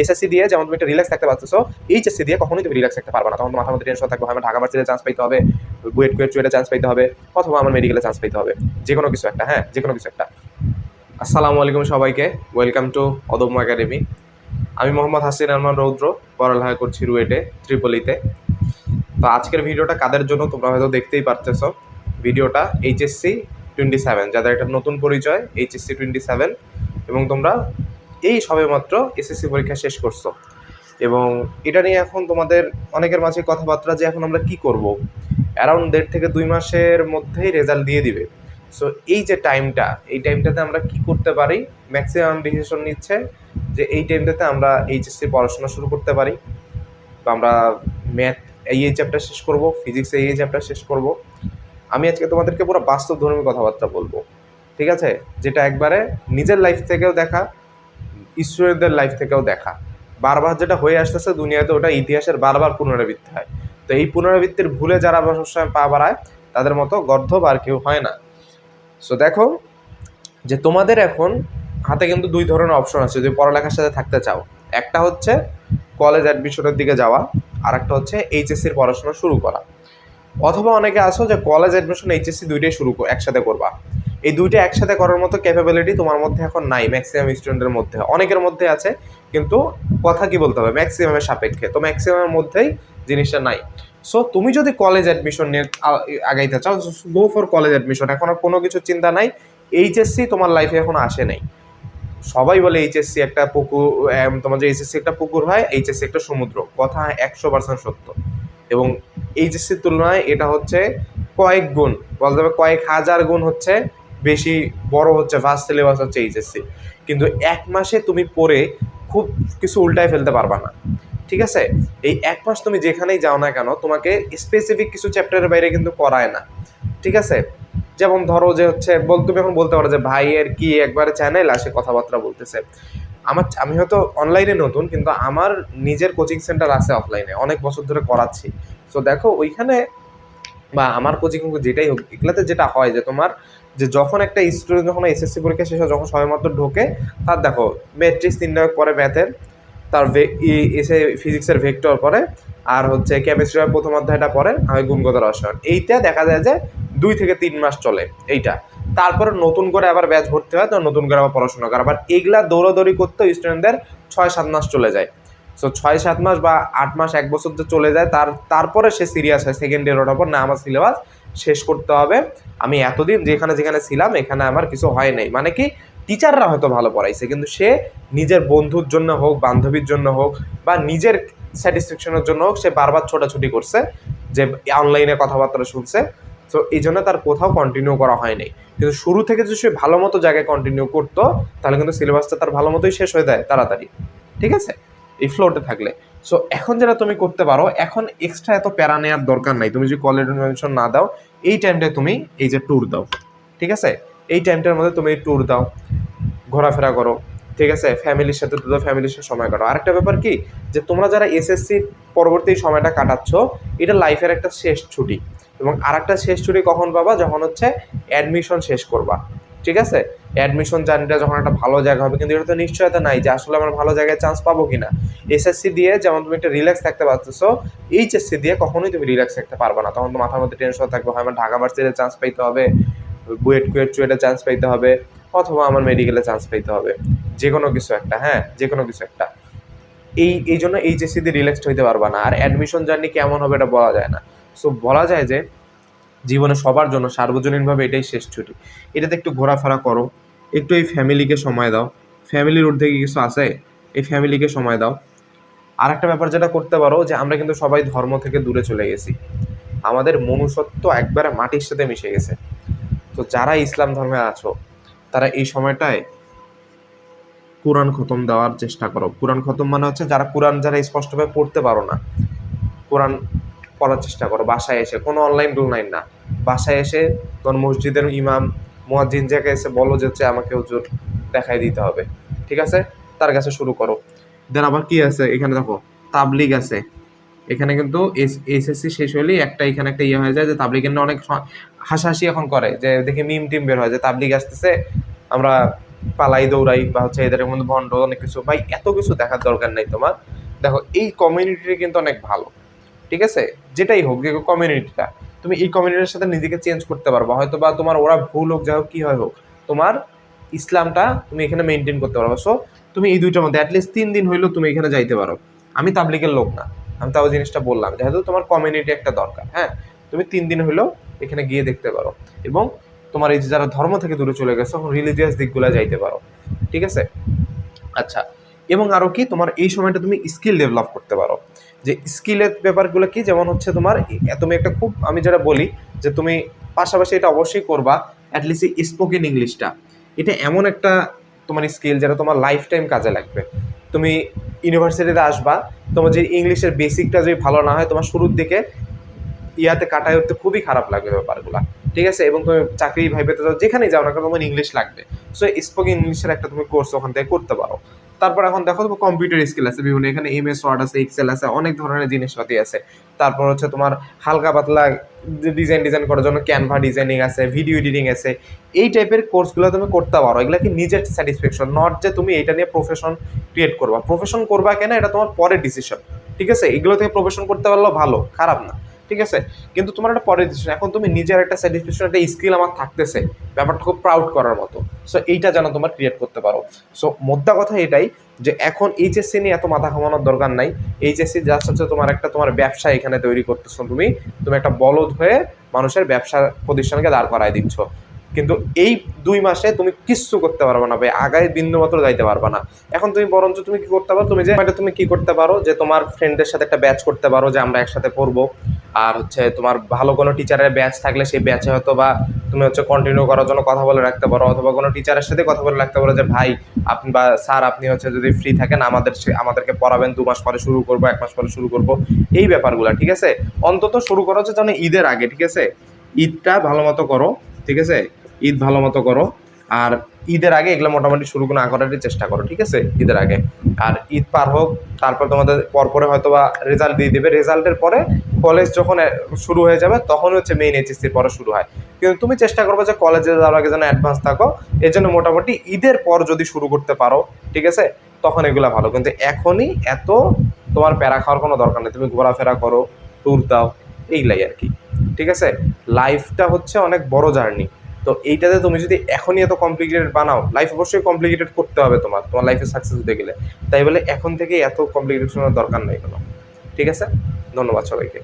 SSC দিয়ে যেমন তুমি একটা রিল্যাক্স থাকতে পারছ এইচএসসি দিয়ে কখনোই তুমি রিল্যাক্স থাকতে পারবে না। তখন তো মাথার মধ্যে টেনশন থাকবে আমার ঢাকা ভার্সিটিতে চান্স পাইতে হবে বুয়েট কুয়েট চুয়েটে চান্স পাইতে হবে, অথবা আমার মেডিকেলে চান্স পাইতে হবে। যে কোনো কিছু একটা হ্যাঁ যে কোনো কিছু একটা। আসসালামু আলাইকুম সবাইকে। ওয়েলকাম টু অদম্য একাডেমি আমি মোহাম্মদ হাসিন রহমান রৌদ্র, পড়ালেখা করছি রুয়েটে, ত্রিপলিতে। তো আজকের ভিডিওটা কাদের জন্য তোমরা হয়তো দেখতেই পারতেছ। ভিডিওটা এইচএসসি টোয়েন্টি সেভেন যাদের একটা নতুন পরিচয় এইচএসসি টোয়েন্টি সেভেন এবং তোমরা এই সবেমাত্র এসএসসি পরীক্ষা শেষ করছ। এবং এটা নিয়ে এখন তোমাদের অনেকের মাঝে কথাবার্তা যে এখন আমরা কি করব। অ্যারাউন্ড দেড় থেকে দুই মাসের মধ্যেই রেজাল্ট দিয়ে দিবে। সো এই যে টাইমটা এই টাইমটাতে আমরা কি করতে পারি? ম্যাক্সিমাম ডিসিশন নিচ্ছে যে এই টাইমটাতে আমরা এইচএসসি পড়াশোনা শুরু করতে পারি। বা আমরা ম্যাথ এই এই চ্যাপ্টার শেষ করব ফিজিক্স এই এই চ্যাপ্টার শেষ করব। আমি আজকে তোমাদেরকে পুরো বাস্তব ধর্মী কথাবার্তা বলব। ঠিক আছে? যেটা একবারে নিজের লাইফ থেকেও দেখা স্টুডেন্টদের লাইফ থেকেও দেখা। বারবার যেটা হয়ে আসতেছে দুনিয়াতে ওটা ইতিহাসের বারবার পুনরাবৃত্তি হয়। তো এই পুনরাবৃত্তির ভুলে যারা সবসময় পা বাড়ায়, তাদের মতো গর্ধব আর কেউ হয় না। সো দেখো, যে তোমাদের এখন হাতে কিন্তু দুই ধরনের অপশন আছে, যদি পড়ালেখার সাথে থাকতে চাও। একটা হচ্ছে কলেজ অ্যাডমিশনের দিকে যাওয়া, আর একটা হচ্ছে এইচএসসির পড়াশোনা শুরু করা। অথবা অনেকে আসো যে কলেজ অ্যাডমিশন এইচএসসি দুইটাই শুরু একসাথে করবা। এই দুইটা একসাথে করার মতো ক্যাপাবিলিটি তোমার মধ্যে এখন নাই ম্যাক্সিমাম স্টুডেন্টের মধ্যে। অনেকের মধ্যে আছে, কিন্তু কথা কি বলতে হবে? ম্যাক্সিমামের সাপেক্ষে। তো ম্যাক্সিমামের মধ্যেই জিনিসটা নাই। সো তুমি যদি কলেজ অ্যাডমিশন নিয়ে আগাইতে চাও গো ফর কলেজ অ্যাডমিশন এখন আর কোনো কিছু চিন্তা নাই। এইচএসসি তোমার লাইফে এখন আসে নাই। সবাই বলে এইচএসসি একটা পুকুর তোমার যে এইচএসসি একটা পুকুর হয় এইচএসসি একটা সমুদ্র। কথা একশো পার্সেন্ট সত্য। এবং এইচএসসির তুলনায় এটা হচ্ছে কয়েক গুণ। বলতে হবে কয়েক হাজার গুণ হচ্ছে বেশি বড় হচ্ছে ফার্স্ট সিলেবাস হচ্ছে এইচএসসি কিন্তু এক মাসে তুমি পড়ে খুব কিছু উল্টায় ফেলতে পারবা না। ঠিক আছে? এই এক মাস তুমি যেখানেই যাও না কেন, তোমাকে স্পেসিফিক কিছু চ্যাপ্টারের বাইরে কিন্তু করায় না। ঠিক আছে? যেমন ধরো যে হচ্ছে, বল, তুমি এখন বলতে পারো যে ভাইয়ের কি একবারে চ্যানেল আসে কথাবার্তা বলতেছে। আমার, আমি হয়তো অনলাইনে নতুন, কিন্তু আমার নিজের কোচিং সেন্টার আছে অফলাইনে অনেক বছর ধরে করাচ্ছি। সো দেখো, ওইখানে বা আমার কোচিং যেটাই হোক, এগুলাতে যেটা হয় যে তোমার যে যখন একটা স্টুডেন্ট যখন এসএসসি পরীক্ষা শেষ হয়, যখন সবেমাত্র ঢোকে, তার দেখো ম্যাট্রিক্স নির্ণায়ক পরে ম্যাথের তার এসে ফিজিক্সের ভেক্টর পরে আর হচ্ছে কেমিস্ট্রির প্রথম অধ্যায়টা পরে, আমি গুণগত রসায়ন। এইটা দেখা যায় যে দুই থেকে তিন মাস চলে, এইটা। তারপরে নতুন করে আবার ব্যাচ ভর্তি হয়, তো নতুন করে আবার পড়াশোনা করে। আবার এইগুলা দৌড়াদৌড়ি করতে স্টুডেন্টদের ছয়, সাত মাস চলে যায়। সো ছয়, সাত মাস বা আট মাস, এক বছর যে চলে যায়, তার, তারপরে সে সিরিয়াস হয় সেকেন্ড ইয়ার ওঠার পর, না, আমার সিলেবাস শেষ করতে হবে। আমি এতদিন যেখানে যেখানে ছিলাম, এখানে আমার কিছু হয় নাই। মানে কি টিচাররা হয়তো ভালো পড়াইছে, কিন্তু সে নিজের বন্ধুর জন্য হোক, বান্ধবীর জন্য হোক, বা নিজের স্যাটিসফ্যাকশনের জন্য হোক, সে বারবার ছোটাছুটি করছে, যে অনলাইনে কথাবার্তা শুনছে। তো এই জন্য তার কোথাও কন্টিনিউ করা হয়নি কিন্তু শুরু থেকে যদি সে ভালো মতো জায়গায় কন্টিনিউ করতো, তাহলে কিন্তু সিলেবাসটা তার ভালো মতোই শেষ হয়ে যায়, তাড়াতাড়ি। ঠিক আছে? এই ফ্লোতে থাকলে। সো এখন যেটা তুমি করতে পারো, এখন এক্সট্রা এত প্যারা নেওয়ার দরকার নাই। তুমি যদি কলেজ ইনফরমেশন না দাও, এই টাইমটায় তুমি এই যে ট্যুর দাও। ঠিক আছে? এই টাইমটার মধ্যে তুমি ট্যুর দাও, ঘোরাফেরা করো। ঠিক আছে? ফ্যামিলির সাথে দুটো ফ্যামিলির সাথে সময় কাটাও। আরেকটা ব্যাপার কি? যে তোমরা যারা এসএসসি পরবর্তী সময়টা কাটাচ্ছ, এটা লাইফের একটা শেষ ছুটি। এবং আরেকটা শেষ ছুটি কখন পাবা? যখন হচ্ছে অ্যাডমিশন শেষ করবা। ঠিক আছে? অ্যাডমিশন জার্নিটা যখন একটা ভালো জায়গা হবে, কিন্তু এটা তো নিশ্চয়তা নাই যে আসলে আমরা ভালো জায়গায় চান্স পাবো কি না এসএসসি দিয়ে যেমন তুমি একটা রিল্যাক্স থাকতে পারতেছো এইচএসসি দিয়ে কখনোই তুমি রিল্যাক্স থাকতে পারবে না। তখন তো মাথার মধ্যে টেনশন থাকবে, হয় আমার ঢাকা ভার্সিটিতে চান্স পাইতে হবে, বুয়েট কুয়েট চুয়েটে চান্স পাইতে হবে, অথবা আমার মেডিকেলে চান্স পাইতে হবে। যে কোনো কিছু একটা হ্যাঁ যে কোনো কিছু একটা। এই এই জন্য এইচএসসি দিয়ে রিল্যাক্সড হইতে পারবা না। আর অ্যাডমিশন জার্নি কেমন হবে এটা বলা যায় না। সো বলা যায় যে, জীবনে সবার জন্য সার্বজনীনভাবে এটাই শেষ ছুটি। এটাতে একটু ঘোরাফেরা করো। একটু এই ফ্যামিলিকে সময় দাও। ফ্যামিলির ঊর্ধ্বে কি কিছু আছে? এই ফ্যামিলিকে সময় দাও। আর একটা ব্যাপার যেটা করতে পারো, যে আমরা কিন্তু সবাই ধর্ম থেকে দূরে চলে গেছি। আমাদের মনুষ্যত্ব একবারে মাটির সাথে মিশে গেছে। তো যারা ইসলাম ধর্মে আছো, তারা এই সময়টায় কোরআন খতম দেওয়ার চেষ্টা করো। কোরআন খতম মানে হচ্ছে যারা কোরআন যারা স্পষ্টভাবে পড়তে পারো না, কোরআন পড়ার চেষ্টা করো। বাসায় এসে, কোনো অনলাইন অনলাইন না। বাসায় এসে তোর মসজিদের ইমাম মুয়াজ্জিন জায়গায় এসে বলো যে হচ্ছে আমাকে হুজুর দেখাই দিতে হবে। ঠিক আছে? তার কাছে শুরু করো। দেন আবার কি আছে? এখানে দেখো, তাবলিগ আছে। এখানে কিন্তু এসএসসি শেষ হলেই একটা, এখানে একটা ইয়ে হয়ে যায় যে তাবলিগের না অনেক হাসাহাসি এখন করে। যে দেখে মিম টিম বের হয় যে তাবলিগ আসতেছে, আমরা পালাই দৌড়াই বা হচ্ছে এদের মধ্যে ভণ্ড অনেক কিছু। ভাই, এত কিছু দেখার দরকার নেই তোমার। দেখো, এই কমিউনিটিটা কিন্তু অনেক ভালো। ঠিক আছে? যেটাই হোক, যে কমিউনিটিটা তুমি এই কমিউনিটির সাথে নিজেকে চেঞ্জ করতে পারবা। হয়তো বা তোমার ওরা ভুল হোক, যাই হোক, কী হয় হোক, তোমার ইসলামটা তুমি এখানে মেনটেন করতে পারো সো তুমি এই দুইটার মধ্যে অ্যাটলিস্ট তিন দিন হইলেও তুমি এখানে যাইতে পারো। আমি তাবলিকের লোক না, আমি তাও জিনিসটা বললাম, যেহেতু তোমার কমিউনিটি একটা দরকার হ্যাঁ? তুমি তিন দিন হইলেও এখানে গিয়ে দেখতে পারো এবং তোমার এই যে যারা ধর্ম থেকে দূরে চলে গেছে তখন রিলিজিয়াস দিকগুলো যাইতে পারো, ঠিক আছে? আচ্ছা এবং আরও কি, তোমার এই সময়টা তুমি স্কিল ডেভেলপ করতে পারো। যে স্কিলের ব্যাপারগুলো কি? যেমন হচ্ছে তোমার তুমি একটা খুব, আমি যেটা বলি যে তুমি পাশাপাশি এটা অবশ্যই করবা অ্যাটলিস্ট এই স্পোকেন ইংলিশটা এটা এমন একটা তোমার স্কিল যেটা তোমার লাইফ টাইম কাজে লাগবে। তুমি ইউনিভার্সিটিতে আসবা, তোমার যে ইংলিশের বেসিকটা যদি ভালো না হয়, তোমার শুরুর দিকে ইয়াতে কাটায় উঠতে খুবই খারাপ লাগবে ব্যাপারগুলো। ঠিক আছে? এবং তুমি চাকরি ভাইবে যাও যেখানেই যাও না তোমার ইংলিশ লাগবে। সো স্পোকেন ইংলিশের একটা তুমি কোর্স ওখান থেকে করতে পারো। তারপর এখন দেখো তোমার কম্পিউটার স্কিল আছে, বিভিন্ন এখানে এম এস ওয়ার্ড আছে এক্সেল আছে, অনেক ধরনের জিনিসপাতি আছে। তারপর হচ্ছে তোমার হালকা পাতলা ডিজাইন ডিজাইন করার জন্য ক্যানভা ডিজাইনিং আছে ভিডিও এডিটিং আছে, এই টাইপের কোর্সগুলো তুমি করতে পারো। এগুলো কি নিজের স্যাটিসফ্যাকশন নট যে তুমি এটা নিয়ে প্রফেশন ক্রিয়েট করবা। প্রফেশন করবা কেন? এটা তোমার পরের ডিসিশন ঠিক আছে? এগুলো থেকে প্রফেশন করতে পারলেও ভালো, খারাপ না। ঠিক আছে? কিন্তু তোমার একটা পরের ডিসিশন এখন তুমি নিজের একটা স্যাটিসফ্যাকশন একটা স্কিল আমার থাকতেছে ব্যাপারটা খুব প্রাউড করার মতো। সো এইটা যেন তোমার ক্রিয়েট করতে পারো। সো মোদ্দা কথা এটাই যে এখন এইচএসসি নিয়ে এত মাথা ঘামানোর দরকার নাই। এইচএসসি জাস্ট হচ্ছে তোমার একটা, তোমার ব্যবসা এখানে তৈরি করতেছো তুমি। তুমি একটা বলদ হয়ে মানুষের ব্যবসার প্রতিষ্ঠানকে দাঁড় করায় দিচ্ছ। কিন্তু এই দুই মাসে তুমি কিচ্ছু করতে পারবে না, ভাই। আগায় বিন্দু মাত্র যাইতে পারবে না। এখন তুমি বরঞ্চ তুমি কি করতে পারো, তুমি যে এটা তুমি কি করতে পারো, যে তোমার ফ্রেন্ডদের সাথে একটা ব্যাচ করতে পারো, যে আমরা একসাথে পড়ব। আর হচ্ছে তোমার ভালো কোনো টিচারের ব্যাচ থাকলে সেই ব্যাচে হয়তো বা তুমি হচ্ছে কন্টিনিউ করার জন্য কথা বলে রাখতে পারো। অথবা কোনো টিচারের সাথে কথা বলে রাখতে পারো যে, ভাই, আপনি বা স্যার আপনি হচ্ছে যদি ফ্রি থাকেন, আমাদের আমাদেরকে পড়াবেন, দু মাস পরে শুরু করব, এক মাস পরে শুরু করব। এই ব্যাপারগুলো, ঠিক আছে? অন্তত শুরু করা হচ্ছে যেন ঈদের আগে, ঠিক আছে? ঈদটা ভালো মতো করো, ঠিক আছে? ঈদ ভালো মতো করো। আর ঈদের আগে এগুলো মোটামুটি শুরু না করারই চেষ্টা করো, ঠিক আছে? ঈদের আগে। আর ঈদ পার হোক, তারপর তোমাদের পরপরে হয়তো বা রেজাল্ট দিয়ে দেবে। রেজাল্টের পরে কলেজ যখন শুরু হয়ে যাবে তখন হচ্ছে মেইন এইচএসসির পরে শুরু হয়। কিন্তু তুমি চেষ্টা করবে যে কলেজে যাওয়ার আগে যেন অ্যাডভান্স থাকো। এর জন্য মোটামুটি ঈদের পর যদি শুরু করতে পারো, ঠিক আছে? তখন এগুলো ভালো। কিন্তু এখনই এত তোমার প্যারা খাওয়ার কোনো দরকার নেই। তুমি ঘোরাফেরা করো ট্যুর দাও এইগুলাই আর কি। ঠিক আছে? লাইফটা হচ্ছে অনেক বড় জার্নি তো এইটাতে তুমি যদি এখনই এত কমপ্লিকেটেড বানাও লাইফ অবশ্যই কমপ্লিকেটেড করতে হবে তোমার তোমার লাইফে সাকসেস হতে গেলে। তাই বলে এখন থেকে এত কমপ্লিকেটেড শোনার দরকার নেই কোনো। ঠিক আছে? ধন্যবাদ সবাইকে।